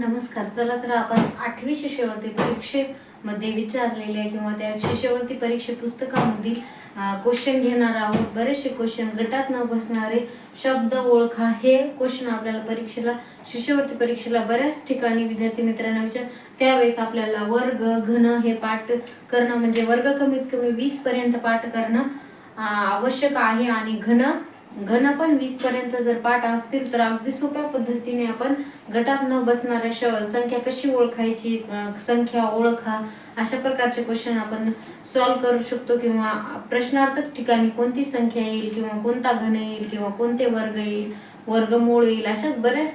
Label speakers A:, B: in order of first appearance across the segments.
A: नमस्कार. चला तर आपण आठवी शिष्यवृत्ती परीक्षेमध्ये विचारलेल्या किंवा त्या शिष्यवृत्ती परीक्षे पुस्तकामधील क्वेश्चन घेणार आहोत. बरेचसे क्वेश्चन गटात न बसणारे शब्द ओळखा. हे क्वेश्चन आपल्याला परीक्षेला शिष्यवृत्ती परीक्षेला बऱ्याच ठिकाणी विद्यार्थी मित्रांना विचार त्यावेळेस आपल्याला वर्ग घन हे पाठ करणं म्हणजे वर्ग कमीत कमी वीस पर्यंत पाठ करणं आवश्यक आहे आणि घन घन पण वीस पर्यंत जर पाठ असतील तर अगदी सोप्या पद्धतीने आपण गटात न बसणाऱ्या श संख्या कशी ओळखायची संख्या ओळखा अशा प्रकारचे क्वेश्चन आपण सॉल्व्ह करू शकतो किंवा प्रश्नार्थक ठिकाणी कोणती संख्या येईल किंवा कोणता घन येईल किंवा कोणते वर्ग येईल वर्गमूळ येईल अशाच बऱ्याच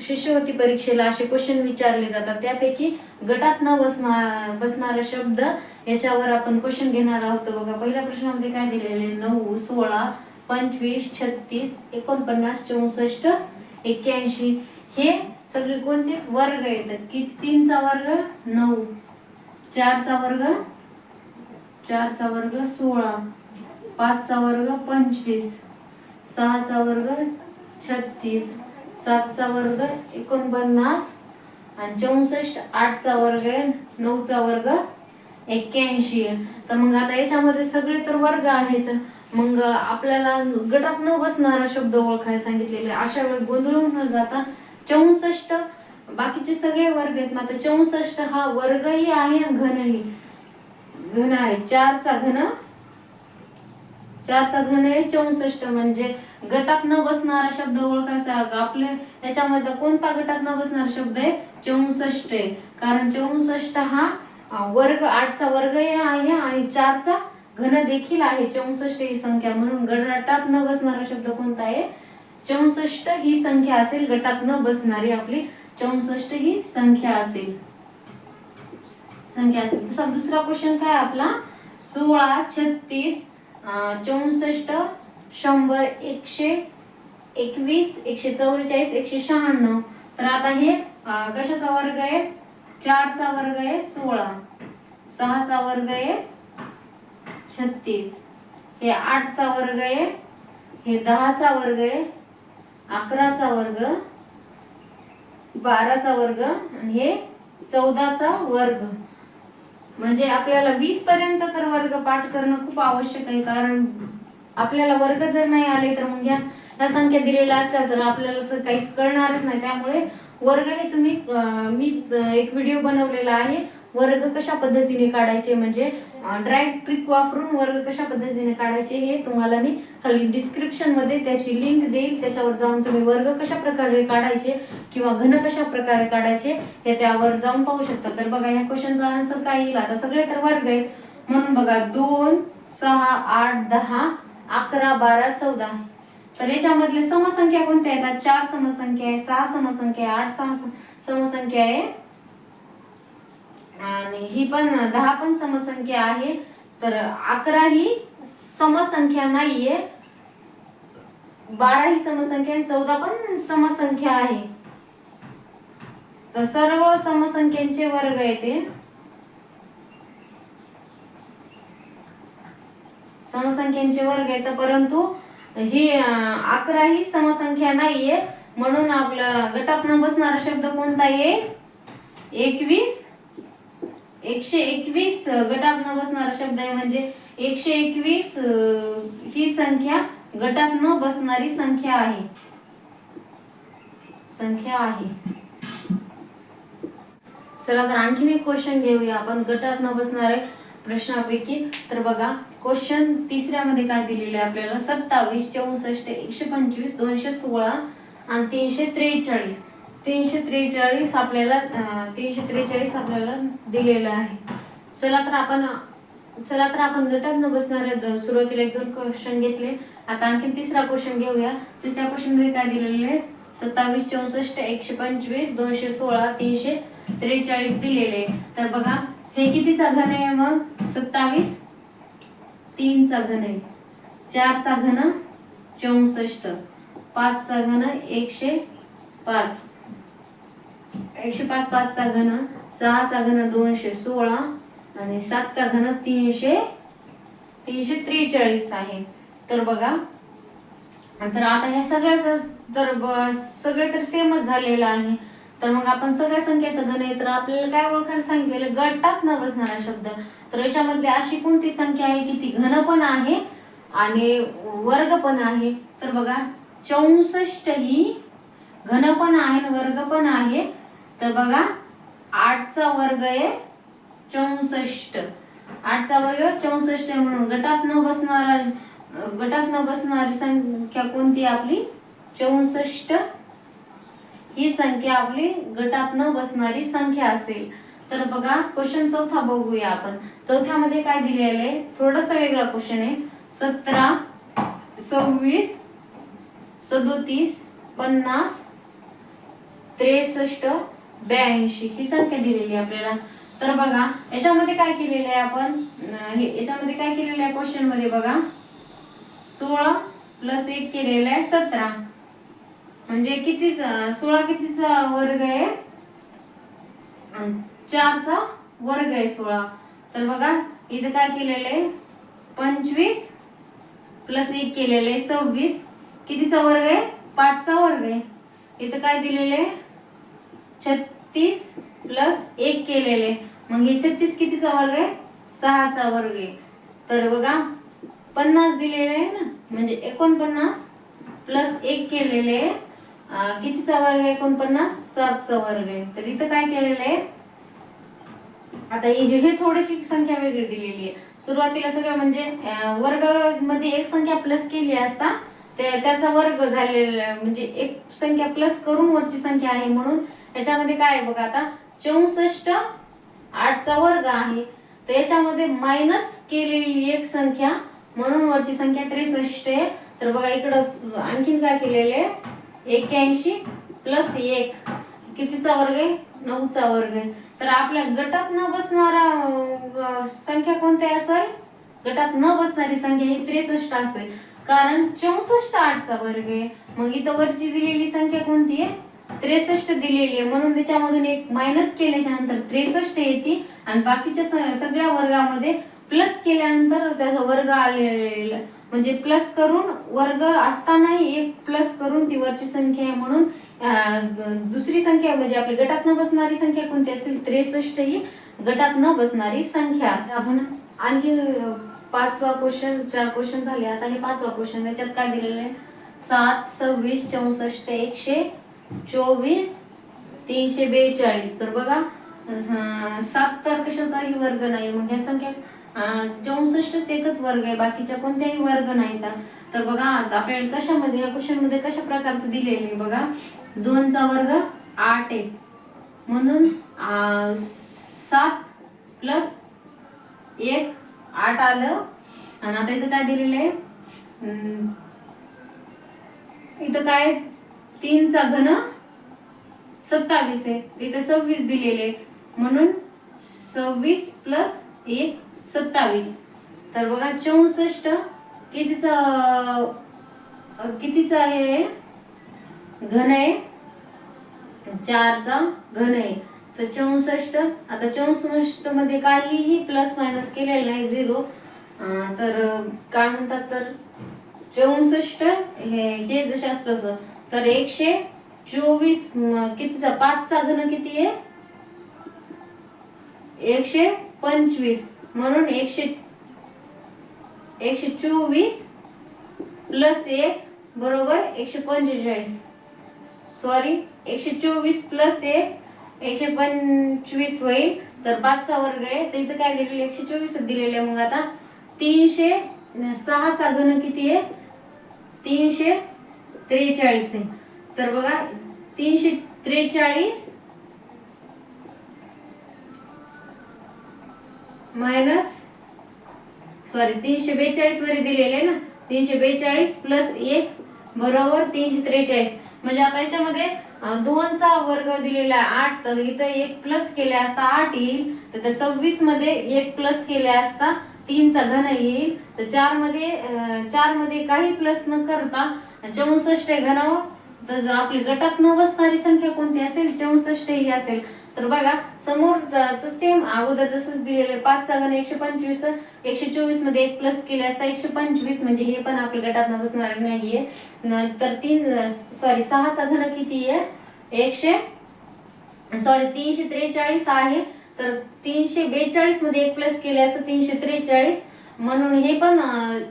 A: शिष्यवृत्ती परीक्षेला असे क्वेश्चन विचारले जातात. त्यापैकी गटात न बसणार बसणारा शब्द याच्यावर आपण क्वेश्चन घेणार आहोत. बघा पहिल्या प्रश्नामध्ये काय दिलेले नऊ सोळा पंचवीस छत्तीस एकोणपन्नास चौसष्ट एक्क्याऐंशी. हे सगळे कोणते? वर्ग येतात. की तीनचा वर्ग? नऊ. चारचा वर्ग? चारचा वर्ग सोळा. पाचचा वर्ग पंचवीस. सहाचा वर्ग छत्तीस. सातचा वर्ग एकोणपन्नास आणि चौसष्ट आठचा वर्ग आहे नऊचा वर्ग एक्क्याऐंशी आहे. तर मग आता याच्यामध्ये सगळे तर वर्ग आहेत. मग आपल्याला गटात न बसणारा शब्द ओळखायला सांगितलेले अशा वेळी गोंधळून न जाता चौसष्ट बाकीचे सगळे वर्ग आहेत. ना तर चौसष्ट हा वर्गही आहे घनही. घन आहे. चारचा घन चारचा घन आहे चौसष्ट. म्हणजे गटात न बसणारा शब्द ओळखायचा आपले याच्यामध्ये कोणता गटात न बसणारा शब्द आहे? चौसष्ट आहे. कारण चौसष्ट हा वर्ग आठचा वर्ग आहे आणि चारचा घन देखील आहे. चौसष्ट ही संख्या. म्हणून गटात न बसणारा शब्द कोणता आहे? चौसष्ट ही संख्या असेल. गटात न बसणारी आपली चौसष्ट ही संख्या असेल. संख्या असेल. तसा दुसरा क्वेश्चन काय आपला? सोळा छत्तीस चौसष्ट शंभर एकशे एकवीस एकशे चौवेचाळीस एकशे शहाण्णव. तर आता हे कशाचा वर्ग आहे? चारचा वर्ग आहे सोळा. सहाचा वर्ग आहे छत्तीस. हे आठचा वर्ग आहे हे दहाचा वर्ग आहे अकराचा वर्ग बाराचा वर्ग आणि हे चौदाचा वर्ग. म्हणजे आपल्याला वीस पर्यंत तर वर्ग पाठ करणं खूप आवश्यक आहे कारण आपल्याला वर्ग जर नाही आले तर मग या या संख्या दिलेल्या असल्या तर आपल्याला तर काहीच कळणारच नाही. त्यामुळे वर्ग हे तुम्ही मी एक व्हिडिओ बनवलेला आहे. वर्ग कशा पद्धतीने काढायचे? म्हणजे ड्राईव्ह ट्रिक वापरून वर्ग कशा पद्धतीने काढायचे हे तुम्हाला मी खाली डिस्क्रिप्शनमध्ये त्याची लिंक देईल. त्याच्यावर जाऊन तुम्ही वर्ग कशा प्रकारे काढायचे किंवा घन कशा प्रकारे काढायचे हे त्यावर जाऊन पाहू शकता. तर बघा या क्वेश्चनचा आन्सर काय येईल? आता सगळे तर वर्ग आहेत. म्हणून बघा दोन सहा आठ दहा अकरा बारा चौदा. तर याच्यामधले समसंख्या कोणत्या येतात चार समसंख्या आहे सहा समसंख्या आठ सहा समसंख्या आहे आणि ही पण दहा पण समसंख्या आहे. तर अकरा ही समसंख्या नाहीये. बारा ही समसंख्या आणि चौदा पण समसंख्या आहे. तर सर्व समसंख्यांचे वर्ग येते समसंख्यांचे वर्ग येतं परंतु ही अकरा ही समसंख्या नाहीये. म्हणून आपला गटात न बसणारा शब्द कोणता आहे? एकवीस एकशे एकवीस गटात न बसणारा शब्द आहे म्हणजे एकशे एकवीस ही संख्या गटात न बसणारी संख्या आहे. संख्या आहे. चला तर आणखीन एक क्वेश्चन घेऊया. आपण गटात न बसणारे प्रश्नापैकी. तर बघा क्वेश्चन तिसऱ्यामध्ये काय दिलेले आहे आपल्याला? सत्तावीस चौसष्ट एकशे पंचवीस दोनशे सोळा आणि तीनशे त्रेचाळीस. तीनशे त्रेचाळीस आपल्याला तीनशे त्रेचाळीस आपल्याला दिलेलं आहे. चला तर आपण चला तर आपण गटात न बसणारे सुरुवातीला एक दोन क्वेश्चन घेतले. आता आणखी तिसरा क्वेश्चन घेऊया. तिसऱ्या क्वेश्चनमध्ये काय दिलेले आहे? सत्तावीस चौसष्ट एकशे पंचवीस दोनशे सोळा तीनशे त्रेचाळीस दिलेले तर बघा हे कितीचा घन आहे मग? सत्तावीस? तीनचा घन आहे. चारचा घन चौसष्ट. पाचचा घन एकशे पाच. एकशे पाच पाचचा घन सहाचा घन दोनशे सोळा आणि सातचा घन तीनशे तीनशे त्रेचाळीस आहे. तर बघा तर आता ह्या सगळ्या जर- तर ब- सगळे तर सेमच झालेलं आहे. तर मग आपण सगळ्या संख्येचं घन आहे तर आपल्याला काय ओळखायला सांगितलेलं गटात न बसणारा शब्द. तर याच्यामध्ये अशी कोणती संख्या आहे की ती घन पण आहे आणि वर्ग पण आहे? तर बघा चौसष्ट ही घन पण आहे वर्ग पण आहे. तर बघा आठचा वर्ग आहे चौसष्ट. आठचा वर्ग चौसष्ट आहे म्हणून गटात न बसणारा गटात न बसणारी संख्या कोणती आपली? चौसष्ट. ही संख्या आपली गटात न बसणारी संख्या असेल. तर बघा क्वेश्चन चौथा बघूया आपण. चौथ्यामध्ये काय दिलेलं आहे? थोडासा वेगळा क्वेश्चन आहे. सतरा सव्वीस सदोतीस पन्नास त्रेसष्ट ब्याऐंशी ही संख्या दिलेली आहे आपल्याला? तर बघा याच्यामध्ये काय केलेलं आहे आपण? याच्यामध्ये काय केलेलं आहे क्वेश्चनमध्ये बघा? सोळा प्लस एक केलेलं आहे सतरा. म्हणजे किती सोळा कितीचा वर्ग आहे? चारचा वर्ग आहे सोळा. तर बघा इथं काय केलेलं आहे? पंचवीस प्लस एक केलेलं आहे सव्वीस. कितीचा वर्ग आहे? पाचचा वर्ग आहे. इथं काय दिलेलं आहे? छत्तीस प्लस एक केलेले. मग हे छत्तीस कितीचा वर्ग आहे? सहाचा वर्ग आहे. तर बघा पन्नास दिलेले आहे ना? म्हणजे एकोणपन्नास प्लस एक केलेले आहे. कितीचा वर्ग आहे? एकोणपन्नास? सातचा वर्ग आहे. तर इथं काय केलेलं आहे? आता हे थोडीशी संख्या वेगळी दिलेली आहे. सुरुवातीला सगळं म्हणजे वर्गमध्ये एक संख्या प्लस केली असता ते त्याचा वर्ग झालेला आहे. म्हणजे एक संख्या प्लस करून वरची संख्या आहे म्हणून याच्यामध्ये काय आहे बघा आता? चौसष्ट आठचा वर्ग आहे. तर याच्यामध्ये मायनस केलेली एक संख्या म्हणून वरची संख्या त्रेसष्ट आहे. तर बघा इकडं आणखीन काय केलेले आहे? एक्क्याऐंशी प्लस एक. कितीचा वर्ग आहे? नऊचा वर्ग आहे. तर आपल्या गटात न बसणारा संख्या कोणत्या असेल? गटात न बसणारी संख्या ही त्रेसष्ट असेल कारण चौसष्ट आठचा वर्ग आहे. मग इथं वरची दिलेली संख्या कोणती आहे? त्रेसष्ट दिलेली आहे. म्हणून त्याच्यामधून एक मायनस केल्याच्यानंतर त्रेसष्ट येते आणि बाकीच्या स- सगळ्या वर्गामध्ये प्लस केल्यानंतर त्याचा वर्ग आलेला म्हणजे प्लस करून वर्ग असतानाही एक प्लस करून ती वरची संख्या आहे म्हणून दुसरी संख्या म्हणजे आपली गटात न बसणारी संख्या कोणती असेल? त्रेसष्ट ही गटात न बसणारी संख्या असेल. आपण आणखी पाचवा क्वेश्चन चार क्वेश्चन झाले. आता हे पाचवा क्वेश्चन त्याच्यात काय दिलेलं आहे? सात सव्वीस चौसष्ट एकशे चोवीस तीनशे बेचाळीस. तर बघा सात तर कशाचाही वर्ग नाही मग ह्या संख्या चौसष्टच एकच वर्ग आहे बाकीच्या कोणत्याही वर्ग नाहीत तर. बघा आता आपल्याला कशामध्ये या क्वेश्चनमध्ये कशा प्रकारचं दिलेलं आहे बघा. दोनचा वर्ग आठ आहे. म्हणून सात प्लस एक आठ आलं. आणि आता इथं काय दिलेलं आहे? अं, इथं काय तीनचा घन सत्तावीस आहे. इथे सव्वीस दिलेले म्हणून सव्वीस प्लस एक सत्तावीस. तर बघा चौसष्ट कितीचा कितीचा आहे घन आहे. चारचा घन आहे. तर चौसष्ट आता चौसष्टमध्ये काहीही प्लस मायनस केलेलं नाही झिरो तर काय म्हणतात तर? चौसष्ट हे हे जसे असतं तसं तर एकशे चोवीस किती कितीचा पाचचा घन किती आहे? एकशे पंचवीस. म्हणून एकशे एकशे चोवीस प्लस एक बरोबर एकशे पंचेचाळीस. सॉरी एकशे चोवीस प्लस एक एकशे पंचवीस होईल. तर पाचचा वर्ग आहे. तर इथं काय दिलेलं एकशे चोवीस दिलेलं आहे मग आता. तीनशे सहाचा घन किती आहे? तीनशे त्रेचाळीस आहे. तर बघा तीनशे त्रेचाळीस मायनस सॉरी तीनशे बेचाळीस वरी दिलेले ना? तीनशे बेचाळीस प्लस एक बरोबर तीनशे त्रेचाळीस. म्हणजे आपण याच्यामध्ये दोनचा वर्ग दिलेला आहे आठ तर इथं एक प्लस केले असता आठ येईल. तर सव्वीसमध्ये एक प्लस केले असता तीनचा घन येईल. तर चारमध्ये चारमध्ये काही प्लस न करता चौसष्ट आहे तर आपली गटात न बसणारी संख्या कोणती असेल? चौसष्ट ही असेल. तर बघा समोर सेम अगोदर जसं दिलेलं पाचचा घन एकशे पंचवीस एकशे चोवीसमध्ये एक प्लस केले असता एकशे पंचवीस म्हणजे हे पण आपल्या गटात न बसणार नाहीये. तर तीन सॉरी सहाचा घन किती आहे? एकशे सॉरी तीनशे त्रेचाळीस आहे. तर तीनशे बेचाळीसमध्ये एक प्लस केले असं तीनशे त्रेचाळीस. म्हणून हे पण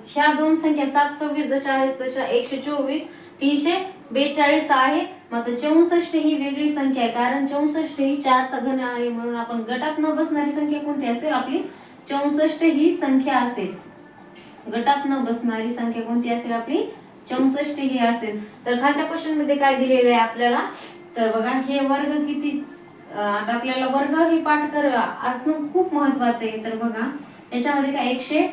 A: ह्या दोन संख्या सात सव्वीस जशा आहेत तशा एकशे चोवीस तीनशे बेचाळीस आहे. मात्र चौसष्ट ही वेगळी संख्या आहे कारण चौसष्ट ही चारचा घन आहे म्हणून आपण गटात न बसणारी संख्या कोणती असेल? आपली चौसष्ट ही संख्या असेल. गटात न बसणारी संख्या कोणती असेल? आपली चौसष्ट ही असेल. तर खालच्या क्वेश्चनमध्ये काय दिलेलं आहे आपल्याला? तर बघा हे वर्ग किती आता आपल्याला वर्ग हे पाठ कर असणं खूप महत्वाचं आहे. तर बघा याच्यामध्ये काय एकशे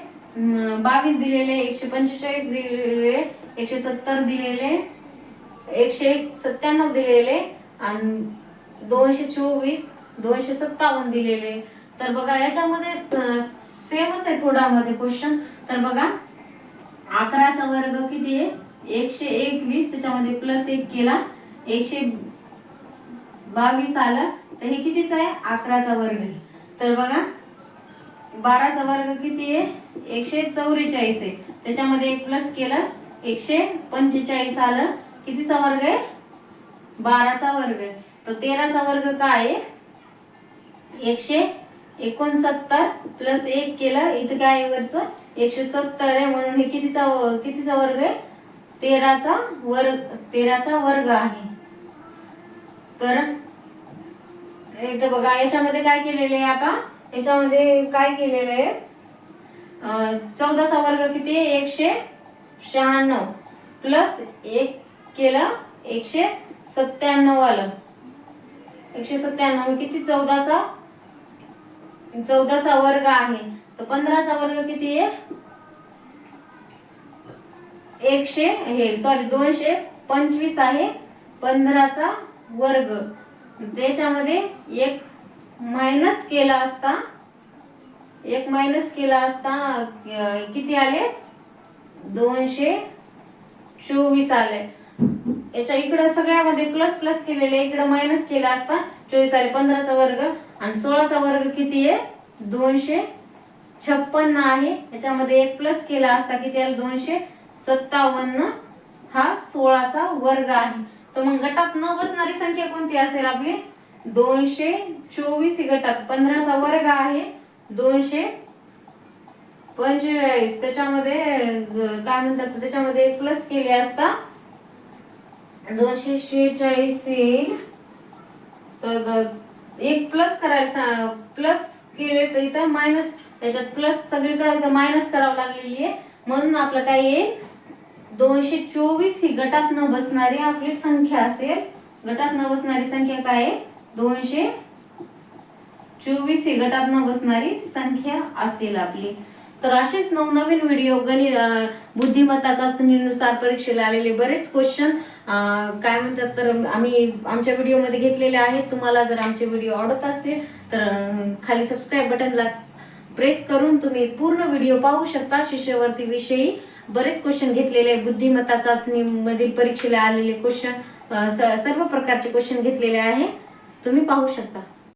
A: बावीस दिलेले एकशे पंचेचाळीस दिलेले एकशे सत्तर दिलेले एकशे सत्त्याण्णव दिलेले आणि दोनशे चोवीस दोनशे सत्तावन्न दिलेले. तर बघा याच्यामध्ये सेमच आहे थोडामध्ये क्वेश्चन तर बघा अकराचा वर्ग किती आहे? एकशे एकवीस त्याच्यामध्ये प्लस एक केला. एकशे बावीस आला तर हे कितीच आहे? अकराचा वर्ग तर बघा बाराचा वर्ग किती आहे? एकशे चौवेचाळीस आहे. त्याच्यामध्ये एक प्लस केलं एकशे पंचेचाळीस आलं. कितीचा वर्ग आहे? बाराचा वर्ग आहे. तर तेराचा वर्ग काय आहे? एकशे एकोणसत्तर प्लस एक केलं इथं काय वरचं? एकशे सत्तर आहे. म्हणून हे कितीचा कितीचा वर्ग आहे? तेराचा वर्ग तेराचा वर्ग आहे. तर इथं बघा याच्यामध्ये काय केलेलं आहे आता? याच्यामध्ये काय केलेलं आहे? चौदाचा वर्ग किती आहे? एकशे शहाण्णव. प्लस एक केलं एकशे सत्त्याण्णव आलं. एकशे सत्त्याण्णव किती? चौदाचा? चौदाचा वर्ग आहे. तर पंधराचा वर्ग किती आहे? एकशे हे सॉरी दोनशे पंचवीस आहे. पंधराचा वर्ग. त्याच्यामध्ये एक मायनस केला असता एक मायनस केला असता किती आले? दोनशे चोवीस आले. याच्या इकडं सगळ्यामध्ये प्लस प्लस केलेले इकडं मायनस केला असता चोवीस आले. पंधराचा वर्ग आणि सोळाचा वर्ग किती आहे? दोनशे छप्पन्न आहे. याच्यामध्ये एक प्लस केला असता किती आले? दोनशे सत्तावन्न. हा सोळाचा वर्ग आहे. तर मग गटात न बसणारी संख्या कोणती असेल आपली? दोनशे चोवीस ही गटात पंधराचा वर्ग आहे. दोनशे पंचेचाळीस. त्याच्यामध्ये काय म्हणतात त्याच्यामध्ये एक प्लस केले असता दोनशे शेहेचाळीस येईल. तर एक प्लस करायला प्लस केले तर इथं मायनस त्याच्यात प्लस सगळीकडे इथं मायनस करावं लागलेली आहे. म्हणून आपलं काय येईल? दोनशे चोवीस ही गटात न बसणारी आपली संख्या असेल. गटात न बसणारी संख्या काय आहे? दोनशे चोवीस ही गटात बसणारी संख्या असेल आपली. तर असेच नवनवीन व्हिडिओ गणित बुद्धिमत्ता चाचणीनुसार परीक्षेला आलेले बरेच क्वेश्चन काय म्हणतात तर आम्ही आमच्या व्हिडिओमध्ये घेतलेले आहेत. तुम्हाला जर आमचे व्हिडिओ आवडत असतील तर खाली सबस्क्राईब बटनला प्रेस करून तुम्ही पूर्ण व्हिडिओ पाहू शकता. शिष्यवर्ती विषयी बरेच क्वेश्चन घेतलेले आहे बुद्धिमत्ता चाचणीमधील परीक्षेला आलेले क्वेश्चन सर्व प्रकारचे क्वेश्चन घेतलेले आहे. तुम्ही पाहू शकता.